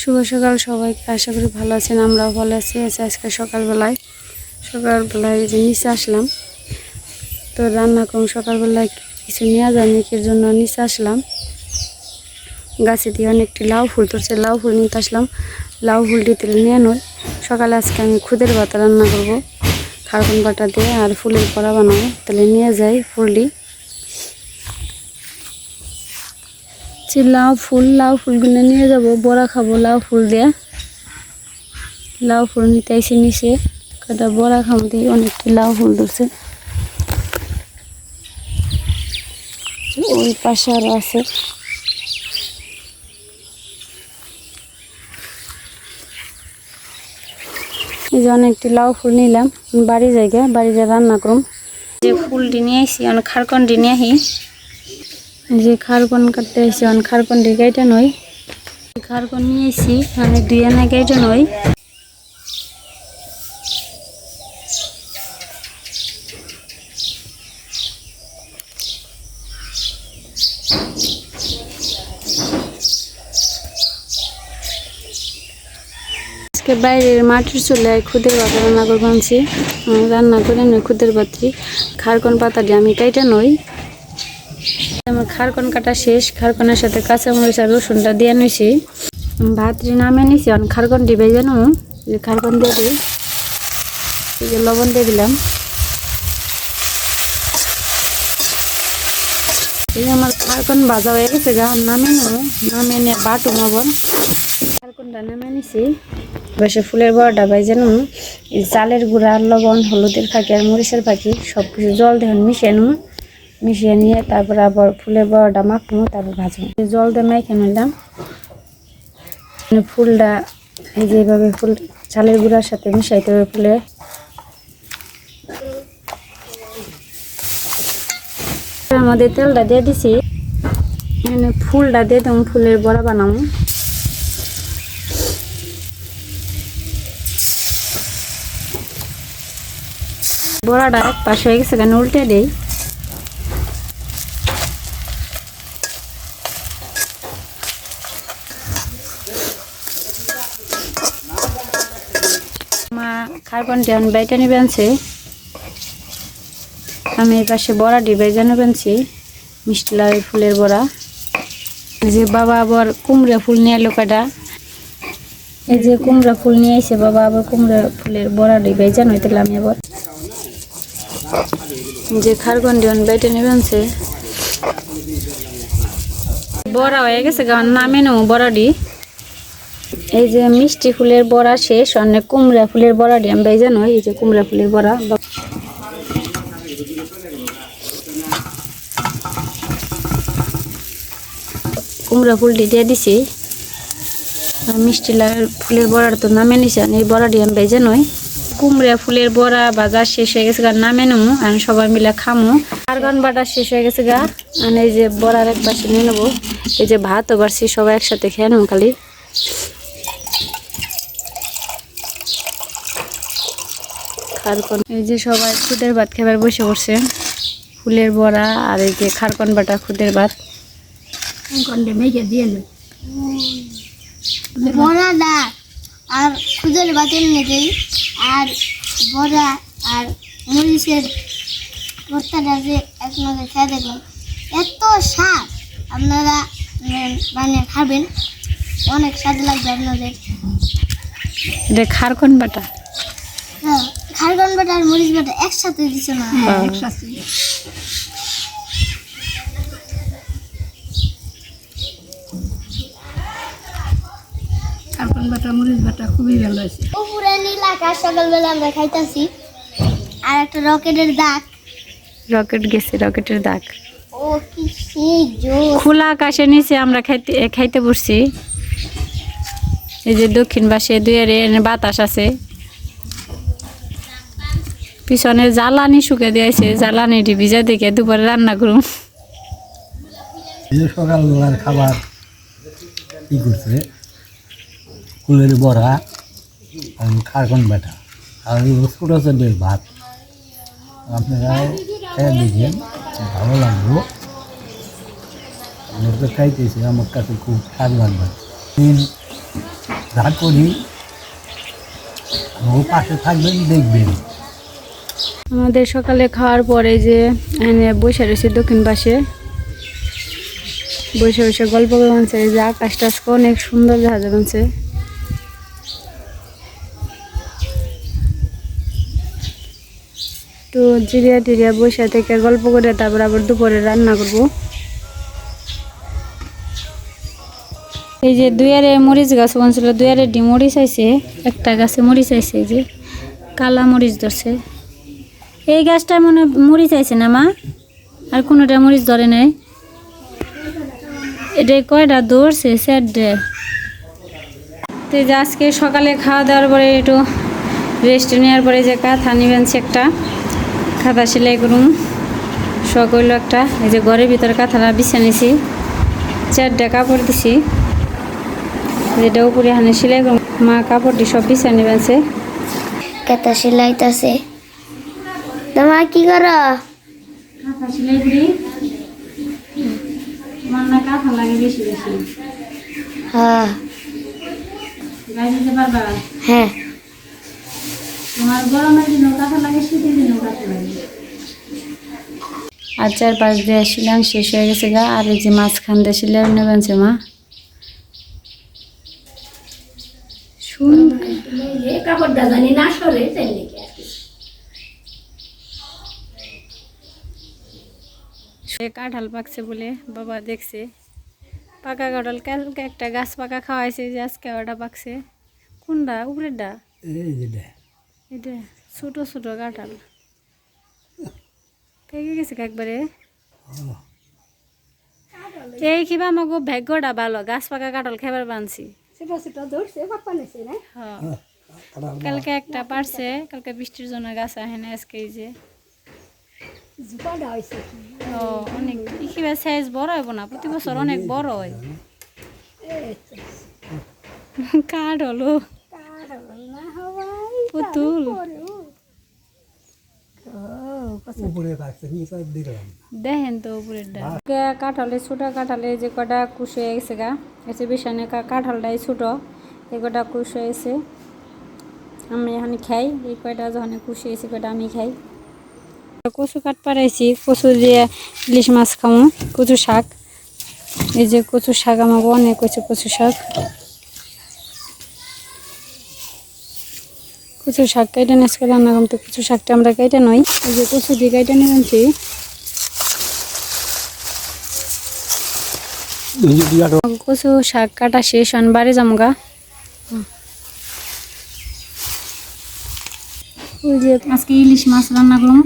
শুভ সকাল সবাইকে আশা করি ভালো আছেন, আমরাও ভালো আছি। আজকে সকালবেলায় সকালবেলায় যে নিচে আসলাম। তো রান্না করুন সকালবেলায় কিছু নেওয়া যায় এর জন্য নিচে আসলাম। গাছে দিয়ে অনেকটি লাউ ফুল ধরছে, লাউ ফুল নিতে আসলাম। লাউ ফুলটি তেলে নিয়ে নয় সকালে আজকে আমি খুদের ভাত রান্না করব। খারকন বাটা দিয়ে আর ফুলের পড়া বানাবো। তাহলে নিয়ে যাই ফুলটি। যে লাউ ফুল, লাউ ফুলগুলো নিয়ে যাব, বড়া খাব, লাউ ফুল দিয়ে। লাউ ফুল নিতে এসে নিচে, কটা বড়া খাব দিয়ে অনেকটি লাউ ফুল ধরছে। ওই পাশে আরও আছে। এই যে অনেকটি লাউ ফুল নিলাম, বাড়ি জায়গা, বাড়ি যা রান্না করুম যে ফুলটি নিয়ে আসি অনেক খারকনটি নিয়ে আসি যে খারকন কাটতে এসে অনেক খারকনটি গাইটা নই। খারকন নিয়ে এসি মানে দুই আনা গাইটা নই। আজকে বাইরের মাটির চুলায় খুদের ভাত রান্না করব আনছি রান্না করে নই খুদের পাত্রি খারকন পাতা দিয়ে আমি কাইটা নই। খারকন কাটা শেষ, খারকনের সাথে কাঁচামরিচ আর রসুনটা দিয়ে নিছি। ভাত নামে নিছি, অন খারকন দিবে জানো যে খারকন দিয়ে দিই, এই যে লবণ দিয়ে দিলাম। এই আমার খারকন ভাজা হয়ে গেছে গা নামে নামে নিয়ে বাটুম আবার খারকনটা নামে নিছি। বসে ফুলের বড়টা ভাই যেন চালের গুঁড়া, লবণ, হলুদের ফাঁকি আর মরিচের ফাঁকি সব কিছু জল দেখুন মিশিয়ে নেব। মিশিয়ে নিয়ে তারপর আবার ফুলের বড়টা মাখবো, তারপর ভাজবো। জল দিয়ে মেখে নিলাম। ফুলটা এই যে এইভাবে ফুল, চালের গুঁড়ার সাথে মিশাইতে হবে ফুলে। আমাদের তেলটা দিয়ে দিছি। মানে ফুলটা দিয়ে দেবো, ফুলের বড়া বানাবো। বড়াটা এক পাশে হয়ে গেছে কেন উল্টে দেই। মা খারপন টিয়ান বাইটা নিবে আনছে আমি এই পাশে বড়া ডিবে যেন বানছি মিষ্টি লাউ ফুলের বড়া। এই যে বাবা আবার কুমড়া ফুল নিয়ে এলো কটা এই যে কুমড়া ফুল নিয়ে এসে বাবা আবার কুমড়া ফুলের বড়া ডিবে জানো তাহলে আমি আবার। যে খারগন্ডিয়ন বাইটে নেবে আনছে বড়া হয়ে গেছে গান নামে নেব বড়াডি এই যে মিষ্টি ফুলের বড়া শেষ অনেক কুমড়া ফুলের বড়াডি আমি ভাই জানো এই যে কুমড়া ফুলের বড়া। কুমড়া ফুলটি দিয়ে দিছি। মিষ্টি ফুলের বড়ার তো নামে নিছেন এই বড়াটি আমি ভেজে নই। কুমড়া ফুলের বড়া বাজার শেষ হয়ে গেছে গা, নামে নেব আর সবাই মিলে খামো। আর গান বাটা শেষ হয়ে গেছে গা, আর এই যে বড়ার এক পাশে নিয়ে নেব। এই যে ভাতও বাড়ছি, সবাই একসাথে খেয়ে নেব খালি। খারকন। এই যে সবাই খুদের ভাত খাবার বসে পড়ছে। ফুলের বড়া আর এই যে খারকন বাটা খুদের ভাত। মেঘে দিয়ে বড়া আর খুদের আর বড়া আর মরিচের ভর্তাটা যে এক নজর খেয়ে দেখুন এত স্বাদ। আপনারা বানিয়ে খাবেন। অনেক স্বাদ লাগবে আপনাদের। খারকন বাটা। খারগন বাটা আর মরিচ বাটা একসাথে দিছে না? হ্যাঁ। একসাথে। কার্পন বাটা মরিচ বাটা খুবই ভালো হয়েছে। উপরে নীল আকাশ সকালবেলা আমরা খাইতাছি। আর একটা রকেটের দাগ। রকেট গেছে রকেটের দাগ। ও কি সেই জোর খোলা আকাশের নিচে আমরা খাইতে খাইতে বসছি। এই যে দক্ষিণ পাশে দুয়ারে বাতাস আছে। পিছনে জ্বালানি শুকে দিয়েছে জ্বালানিটি ভিজা দেখে দুপুরে রান্না এই সকালবেলার খাবার কি করছে? কুলের বড়া আর খারকন বেটা। আর ছোটো ছোটো ভাত। আপনারা খেয়ে দেখেন ভালো লাগবো। আমি তো খাইতেছি, আমার কাছে খুব স্বাদ লাগবে। যা করি ও পাশে থাকবেন, দেখবেন। আমাদের সকালে খাওয়ার পরে যে বসে রয়েছে দক্ষিণ পাশে, বসে বসে গল্প বানছে যে আকাশটা আজকে অনেক সুন্দর দেখা যাচ্ছে। তো জিরিয়া টিরিয়া বসে থেকে গল্প করে তারপর আবার দুপুরে রান্না করব। এই যে দুয়ারে মরিচ গাছ বনছিল, দুয়ারে ডি মরিচ আইছে, একটা গাছে মরিচ আইছে, এই যে কালা মরিচ ধরছে। এই গাছটা মনে মরিচ আইছে না, মা? আর কোনোটা মরিচ ধরে নাই? এটা কয়টা দৌড়ছে স্যার ডে তো আজকে সকালে খাওয়া দাওয়ার পরে একটু রেস্ট নেওয়ার পরে যে কাঁথা নিবেন একটা খাতা সেলাই করুন। হইল একটা। এই যে ঘরের ভিতরে কাঁথাটা বিছানিছি চারটা কাপড় দিছি। যেটা উপরে হানে সেলাই করুন। মা কাপড়টি সব বিছানি বেঁচে কেতা সেলাইতাছে। তোমার কি করো? কাঁথা সেলাই করি। তোমার না কাঁথা লাগে বেশি বেশি। হ্যাঁ। দিতে পারবা? হ্যাঁ। তোমার গরমের দিন কাঁথা লাগে শীতের দিনও কাঁথা লাগে। আর চার পাঁচ দিয়ে শিলাং শেষ হয়ে গেছে গা আর এই যে মাঝখান দিয়ে শিলার নেবেনছে মা সুন্দর যে কাপড়টা জানি না সরে তাই নাকি আর কি। সে কাঁঠাল পাকছে বলে বাবা দেখছে। পাকা কাঁঠাল কালকে একটা গাছ পাকা খাওয়াইছে যে আজকে ওটা পাকছে। কোনটা উপরেরটা এটা ছোট ছোট কাঁঠাল। পেকে গেছে একবারে? এই কিবা আমাকে ভাগ্যটা ভালো গাছ পাকা কাঁঠাল খাবার বানছি। হ্যাঁ কালকে একটা পারছে কালকে বৃষ্টির জন্য গাছ আহে না আজকে এই যে। ও অনেক কিবা সাইজ বড় হইব না প্রতি বছর অনেক বড় হয়। কাঠ হলো। পুতুল। দেখেন তো উপরেরটা কাঁঠালে ছোট কাঁঠালে যে কটা কুশ হয়ে গেছে গা এসে বিছানে কাঁঠালটাই ছোট এই কটা কুশ হয়েছে আমি এখন খাই এই কয়টা যখন কুশ হয়েছে কয়টা আমি খাই। কচু কাঠ পাড়াইছি, কচু দিয়ে ইলিশ মাছ খামো, কচু শাক। এই যে কচু শাক আমাকে অনেক হয়েছে কচু শাক। কচু শাক কেটে আজকে রান্না করতে কচু শাকটা আমরা কেটে নই, এই যে কচু দিয়ে কেটে নিয়ে আনছি। কচু শাক কাটা শেষ হন বাড়ি যে আজকে ইলিশ মাছ রান্না করুন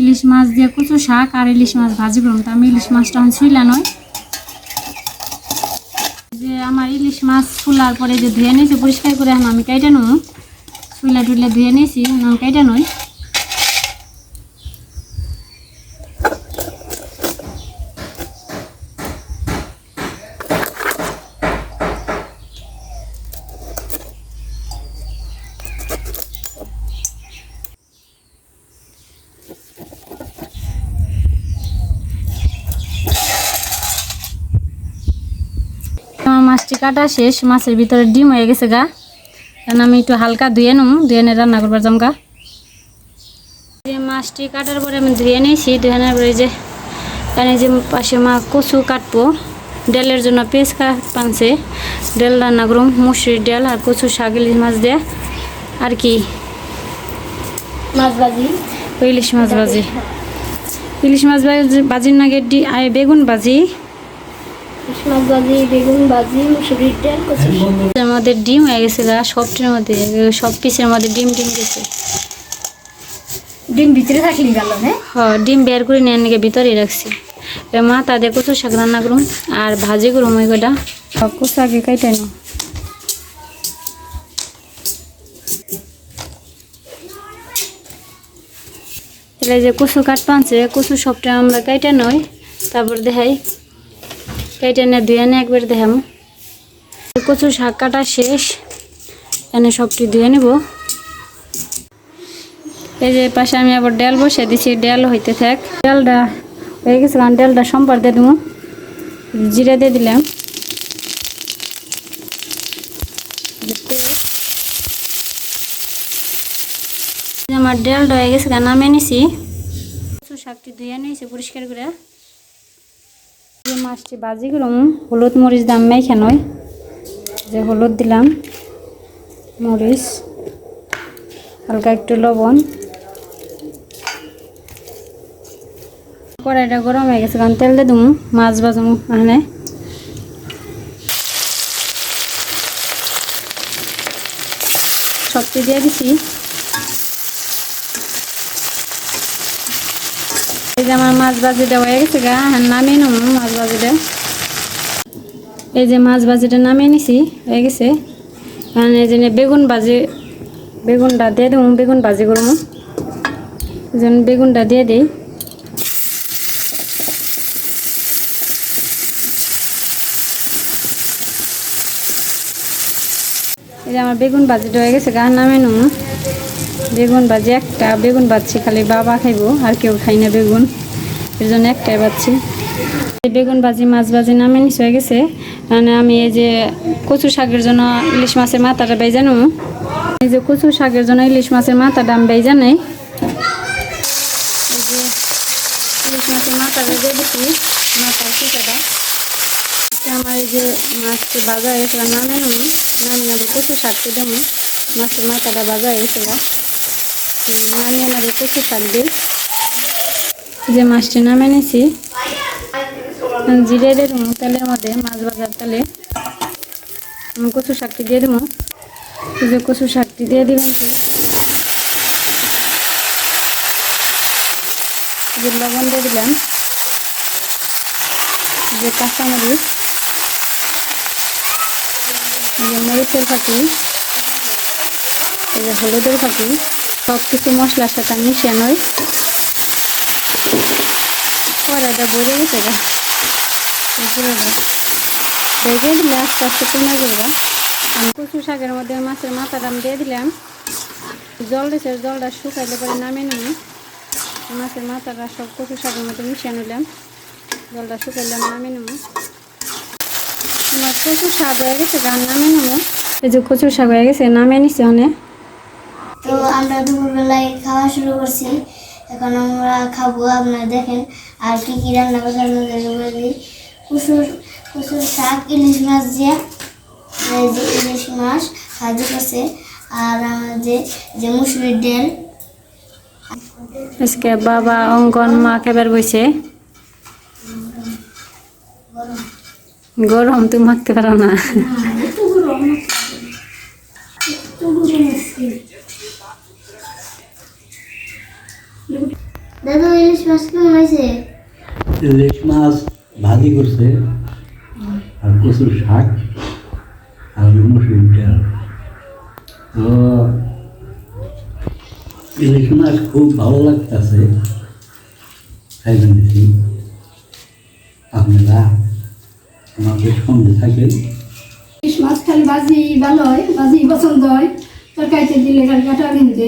ইলিশ মাছ দিয়ে কচু শাক আর ইলিশ মাছ ভাজি করুন। তা আমি ইলিশ মাছটা এখন ছুইলা নয়। যে আমার ইলিশ মাছ ফুলার পরে যে ধুয়ে নিয়েছি, পরিষ্কার করে এখন আমি কেটে নেব। ছুইলা টুইলা ধুয়ে নিয়েছি, এখন কেটে নই আমার মাছটি কাটা শেষ মাছের ভিতরে ডিম হয়ে গেছে গা। কারণ আমি একটু হালকা ধুয়ে নেব ধুয়ে নিয়ে রান্না করবার জমকা যে মাছটি কাটার পরে আমি ধুয়ে নিয়েছি ধুয়ে নেওয়ার পরে যে এখানে যে পাশে মা কচু কাটবো। ডালের জন্য পেঁচ কাট পানছে ডাল রান্না করুম মুসুরির ডাল আর কচু শাক ইলিশ মাছ দিয়ে। আর কি? মাছ ভাজি। ইলিশ মাছ ভাজি। ইলিশ মাছ ভাজি- ভাজির নাগে বেগুন ভাজি। মাছ ভাজি বেগুন ভাজি মুসুরির ডাল কচু মধ্যে ডিম হয়ে গেছে গা সবটির মধ্যে সব পিসের মধ্যে ডিম ডিম গেছে ডিম ভিতরে থাকলি গেল হ্যাঁ? ডিম বের করে নিয়ে নিয়ে ভিতরে রাখছি। মা তাদের কচু শাক রান্না করুন আর ভাজি করুন ওই কটা। কচু আগে কাইটে নো তাহলে যে কচু কাট পানছে কচু সবটা আমরা কাইটে নই তারপর দেখাই। কেটে এনে ধুয়ে এনে একবার দেখাম। কচু শাক কাটা শেষ। এনে সবটি ধুয়ে নিব। এই যে পাশে আমি আবার ডাল বসে দিছি, ডাল হইতে থাক। ডালটা হয়ে গেছে, কারণ ডালটা সম্পার দিয়ে দেবো জিরা দিয়ে দিলাম। আমার ডালটা হয়ে গেছে নামে নিছি। শাকটি ধুয়ে নিয়েছি পরিষ্কার করে। যে মাছটি বাজি করুম হলুদ মরিচ দাম মেখে নয়, যে হলুদ দিলাম, মরিচ, হালকা একটু লবণ। কড়াইটা গরম হয়ে গেছে, কারণ তেল দিয়ে দিম, মাছ বাজুম এখানে। সবটি দিয়ে দিছি। এই যে আমার মাছ বাজিটা হয়ে গেছে গা হ্যাঁ নামিয়ে নেব মাছ বাজিটা এই যে মাছ বাজিটা নামিয়ে নিছি, হয়ে গেছে। এখন এই যে বেগুন বাজি বেগুনটা দিয়ে দেবো, বেগুন ভাজি করব। জন্য বেগুনটা দিয়ে দিই। এই যে আমার বেগুন ভাজিটা হয়ে গেছে গা নামে নুন বেগুন ভাজি, একটা বেগুন ভাজছি, খালি বাবা খাইবো, আর কেউ খাই না বেগুন। এর জন্য একটাই ভাজছি। বেগুন ভাজি মাছ ভাজি নামে নিচ হয়ে গেছে। মানে আমি এই যে কচু শাকের জন্য ইলিশ মাছের মাথাটা বেজানো এই যে কচু শাকের জন্য ইলিশ মাছের মাথাটা আমি বেজা নেই। এই যে ইলিশ মাছের মাথা বেজে দিচ্ছি মাথার আমার এই যে মাছটি বাজা হয়েছিল নামে নামে নেব কচু শাকটি দেবো। মাছের মাথাটা বাজা হয়েছিল নামিয়ে নেব কচু দিয়ে যে মাছটি নামে নিছি জিরে দিয়ে দেবো তেলের মধ্যে মাছ ভাজার তেলে আমি কচু শাকটি দিয়ে দেবো। যে কচু শাকটি দিয়ে দিবেন যে লবণ দিয়ে দিলাম। যে কাঁচামরিচ। যে মরিচের পাখি যে হলুদের পাখি সব কিছু মশলার সাথে মিশিয়ে নয় কড়াইটা বলে গেছে গা ভেজে দিলে আস্তে আস্তে কমে যাবে। আমি কচু শাকের মধ্যে মাছের মাথাটা আমি দিয়ে দিলাম। জল দিয়েছে জলটা শুকাইলে পরে নামিয়ে নেব। মাছের মাথাটা সব কচু শাকের মধ্যে মিশিয়ে নিলাম। জলটা শুকাইলে আমি নামিয়ে নেব। আমার কচু শাক হয়ে গেছে গান নামিয়ে নেব। এই যে কচু শাক হয়ে গেছে, নামিয়ে নিচ্ছে অনেক। তো আমরা দুপুরবেলায় খাওয়া শুরু করছি। এখন আমরা খাব আপনারা দেখেন আর কি কি রান্না করছে আপনাদের বলে দিই। কুসুর কুসুর শাক ইলিশ মাছ দিয়ে যে ইলিশ মাছ ভাজি করছে আর আমার যে যে মুসুরির ডাল। আজকে বাবা অঙ্কন মা খেবার বইছে গরম। তুমি মাখতে পারো না। দাদু ইলিশ মাছ কেমন হয়েছে। ইলিশ মাছ ভাজি করছে আর কচুর শাক আর মুসুর ডাল তো ইলিশ মাছ খুব ভালো লাগতেছে খাইবেন দিছি আপনারা আমাদের সঙ্গে থাকেন। ইলিশ মাছ খালি বাজি ভালো হয় বাজি পছন্দ হয়। তরকারিতে দিলে কাটা কিনতে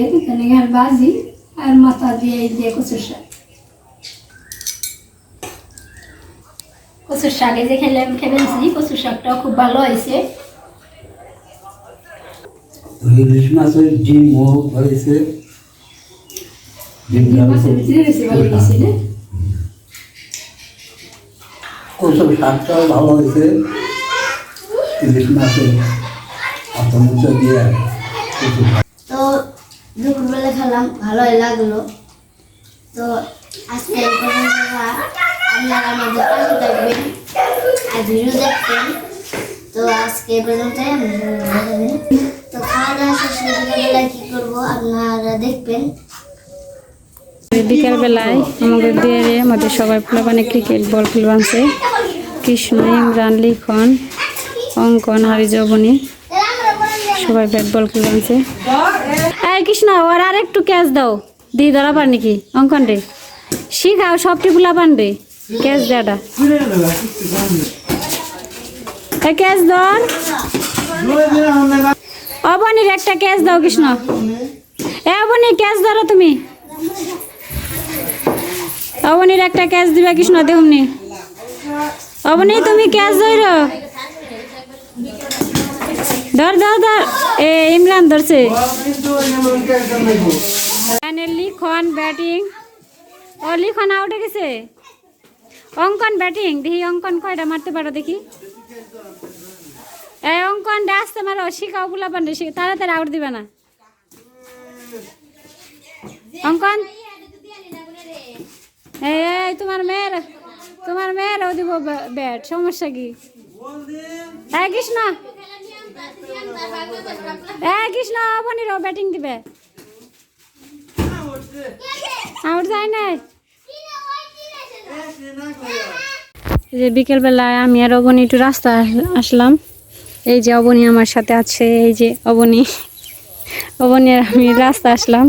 বাজি আর মাথা দিয়ে এই দিয়ে কচুর শাক। কচুর শাকে যে খেলে খেয়েছি কচুর শাকটাও খুব ভালো হয়েছে। ইলিশ মাছের ডিমও হয়েছে। কচুর শাকটাও ভালো হয়েছে। ইলিশ মাছের অতমুচ দিয়ে খেলাম ভালোই লাগল। তো আজকে পর্যন্ত। আপনারা আমাদের পাশে থাকবেন আর ভিডিও দেখবেন। তো আজকে আপনারা তো খাওয়া দাওয়া শেষ করে বিকেলবেলায় কী করব? আপনারা দেখবেন। বিকেল বেলায় আমাদের বিয়েরে আমাদের সবাই ফুলাবানে ক্রিকেট বল খেলবানছে। কৃষ্ণ, ইমরান, লিখন, অঙ্কন হারি জবনী সবাই ব্যাট বল খেলবানছে। এই কৃষ্ণ, ওর আর একটু ক্যাচ দাও। দিয়ে ধরা পার নাকি? অঙ্কন রে শিখাও সবটি ফুলা পান রে ক্যাচ দেওয়াটা। ক্যাচ ধর। অবনীর একটা ক্যাচ দাও, কৃষ্ণ। এ অবনী, ক্যাচ ধরো তুমি। অবনীর একটা ক্যাচ দিবা, কৃষ্ণ দেখুমনি অবনী, তুমি ক্যাচ ধর। ধর ধর ধর। এ, ইমরান ধরছে। লিখন ব্যাটিং। ও, লিখন আউটে গেছে। অঙ্কন ব্যাটিং। দেখি অঙ্কন কয়টা মারতে পারো দেখি। এই অঙ্কন আসতে মারো। শিখাও গুলা পান্ডে তাড়াতাড়ি আউট দিবে না। অঙ্কন। এই তোমার মেয়ের, তোমার মেয়েরও দিব ব্যাট, সমস্যা কি? এই কৃষ্ণ। ব্যাটিং দিবে। যে বিকেলবেলায় আমি আর অবনি একটু রাস্তা আসলাম। এই যে অবনি আমার সাথে আছে, এই যে অবনি। অবনি আর আমি রাস্তা আসলাম।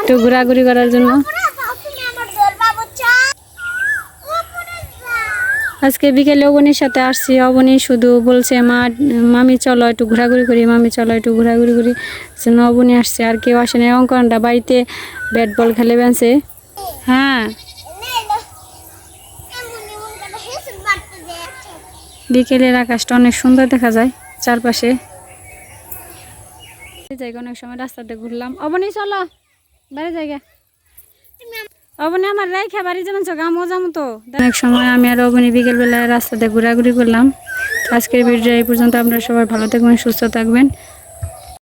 একটু ঘোরাঘুরি করার জন্য। আজকে বিকেলে অবনীর সাথে আসছি। অবনী শুধু বলছে, মা, মামি, চলো একটু ঘোরাঘুরি করি, মামি, চলো একটু ঘোরাঘুরি করি। অবনী আসছে। আর কেউ আসে না অঙ্কনটা বাড়িতে ব্যাট বল খেলে বেঁচে হ্যাঁ। বিকেলের আকাশটা অনেক সুন্দর দেখা যায় চারপাশে। জায়গা অনেক সময় রাস্তাতে ঘুরলাম। অবনী, চলো। বাড়ি জায়গা। অবনী আমার রাইখা বাড়ি যেমন গা মজা তো। অনেক সময় আমি আর অবনী বিকেলবেলায় রাস্তাতে ঘোরাঘুরি করলাম। আজকের ভিডিও এই পর্যন্ত, আপনারা সবাই ভালো থাকবেন, সুস্থ থাকবেন।